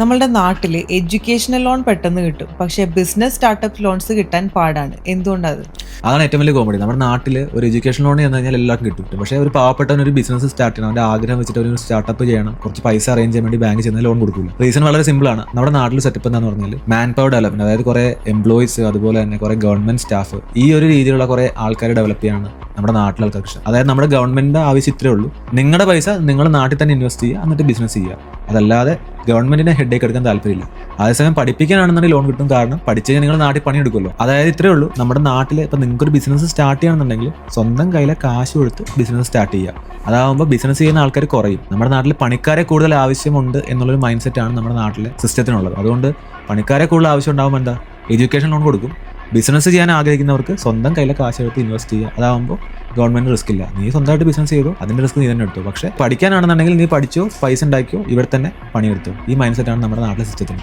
നമ്മളുടെ നാട്ടിൽ educational loan പെട്ടെന്ന് കിട്ടും. പക്ഷേ ബിസിനസ് സ്റ്റാർട്ടപ്പ് ലോൺസ് കിട്ടാൻ പാടാണ്. എന്തുകൊണ്ടത്? അതാണ് ഏറ്റവും വലിയ കോമഡി നമ്മുടെ നാട്ടിൽ ഒരു എഡ്യൂക്കേഷൻ ലോൺ എന്ന് കഴിഞ്ഞാൽ എല്ലാവർക്കും കിട്ടും. പക്ഷേ ഒരു പാവപ്പെട്ടവൻ ഒരു ബിസിനസ് സ്റ്റാർട്ട് ചെയ്യണം. അവന്റെ ആഗ്രഹം വെച്ചിട്ട് ഒരു സ്റ്റാർട്ടപ്പ് ചെയ്യണം. കുറച്ച് പൈസ അറേഞ്ച് ചെയ്യാൻ വേണ്ടി ബാങ്ക് ചെന്നാൽ ലോൺ കൊടുക്കില്ല. റീസൺ വളരെ സിമ്പിൾ ആണ്. നമ്മുടെ നാട്ടിൽ സെറ്റപ്പ് എന്താണെന്ന് പറഞ്ഞാൽ മാൻ പവർ ഡെവലപ്മെന്റ് അതായത് കുറേ എംപ്ലോയീസ് അതുപോലെ തന്നെ കുറേ ഗവൺമെന്റ് സ്റ്റാഫ് ഈ ഒരു രീതിയിലുള്ള കുറേ ആൾക്കാർ ഡെവലപ്പ് ചെയ്യാനാണ് നമ്മുടെ നാട്ടിലെ ആൾക്കാർക്ക് ഇഷ്ടം അതായത് നമ്മുടെ ഗവൺമെന്റിന്റെ ആവശ്യം ഇത്രേ ഉള്ളൂ. നിങ്ങളുടെ പൈസ നിങ്ങൾ നാട്ടിൽ തന്നെ ഇൻവെസ്റ്റ് ചെയ്യുക എന്നിട്ട് ബിസിനസ് ചെയ്യുക. അതല്ലാതെ ഗവൺമെന്റിനെ ഹെഡേക്ക് എടുക്കാൻ താല്പര്യമില്ല. അതേസമയം പഠിപ്പിക്കാനാണെന്നുണ്ടെങ്കിൽ ലോൺ കിട്ടും. കാരണം പഠിച്ചു കഴിഞ്ഞാൽ നിങ്ങൾ നാട്ടിൽ പണി പണിയെടുക്കുമല്ലോ അതായത് ഇത്രേ ഉള്ളൂ. നമ്മുടെ നാട്ടിൽ ഇപ്പം നിങ്ങൾക്ക് ഒരു ബിസിനസ് സ്റ്റാർട്ട് ചെയ്യണമെന്നുണ്ടെങ്കിൽ സ്വന്തം കയ്യിലെ കാശ് കൊടുത്ത് ബിസിനസ് സ്റ്റാർട്ട് ചെയ്യുക. അതാകുമ്പോൾ ബിസിനസ് ചെയ്യുന്ന ആൾക്കാർ കുറയും. നമ്മുടെ നാട്ടിൽ പണിക്കാരെ കൂടുതൽ ആവശ്യമുണ്ട് എന്നുള്ളൊരു മൈൻഡ് സെറ്റാണ് നമ്മുടെ നാട്ടിലെ സിസ്റ്റത്തിനുള്ളത് അതുകൊണ്ട് പണിക്കാരെ കൂടുതൽ ആവശ്യം ഉണ്ടാകുമ്പോൾ എന്താ? എഡ്യൂക്കേഷൻ ലോൺ കൊടുക്കും. ബിസിനസ് ചെയ്യാൻ ആഗ്രഹിക്കുന്നവർക്ക് സ്വന്തം കയ്യിലെ കാശ് എടുത്ത് ഇൻവെസ്റ്റ് ചെയ്യുക. അതാകുമ്പോൾ ഗവൺമെന്റ് റിസ്ക് ഇല്ല. നീ സ്വന്തമായിട്ട് ബിസിനസ് ചെയ്തു അതിന്റെ റിസ്ക് നീ തന്നെ എടുത്തു. പക്ഷേ പഠിക്കാനാണെന്നുണ്ടെങ്കിൽ നീ പഠിച്ചോ പൈസ ഉണ്ടാക്കിയോ ഇവിടെ തന്നെ പണിയെടുത്തു. ഈ മൈൻഡ് സെറ്റാണ് നമ്മുടെ നാട്ടിലെ സിസ്റ്റത്തിന്